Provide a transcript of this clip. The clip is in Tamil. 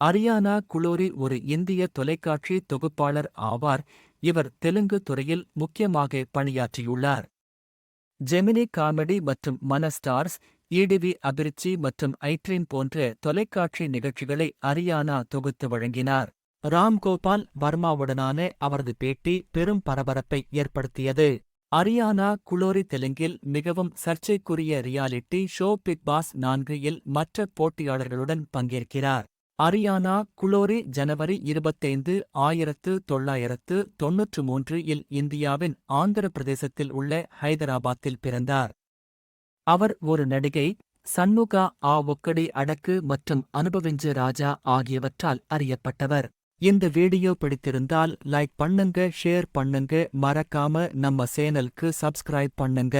அரியானா குளோரி ஒரு இந்திய தொலைக்காட்சி தொகுப்பாளர் ஆவார். இவர் தெலுங்கு துறையில் முக்கியமாக பணியாற்றியுள்ளார். ஜெமினி காமெடி மற்றும் மன ஸ்டார்ஸ் ஈடிவி அபிருச்சி மற்றும் ஐட்ரீம் போன்ற தொலைக்காட்சி நிகழ்ச்சிகளை அரியானா தொகுத்து வழங்கினார். ராம்கோபால் வர்மாவுடனான அவரது பேட்டி பெரும் பரபரப்பை ஏற்படுத்தியது. அரியானா குளோரி தெலுங்கில் மிகவும் சர்ச்சைக்குரிய ரியாலிட்டி ஷோ பிக் பாஸ் நான்கு இல் மற்ற போட்டியாளர்களுடன் பங்கேற்கிறார். அரியானா குளோரி ஜனவரி இருபத்தைந்து ஆயிரத்து தொள்ளாயிரத்து தொன்னூற்று மூன்று இல் இந்தியாவின் ஆந்திர பிரதேசத்தில் உள்ள ஹைதராபாத்தில் பிறந்தார். அவர் ஒரு நடிகை சண்முகா ஆ ஒக்கடி அடக்கு மற்றும் அனுபவிஞ்சு ராஜா ஆகியவற்றால் அறியப்பட்டவர். இந்த வீடியோ பிடித்திருந்தால் லைக் பண்ணுங்க ஷேர் பண்ணுங்க மறக்காம நம்ம சேனலுக்கு சப்ஸ்கிரைப் பண்ணுங்க.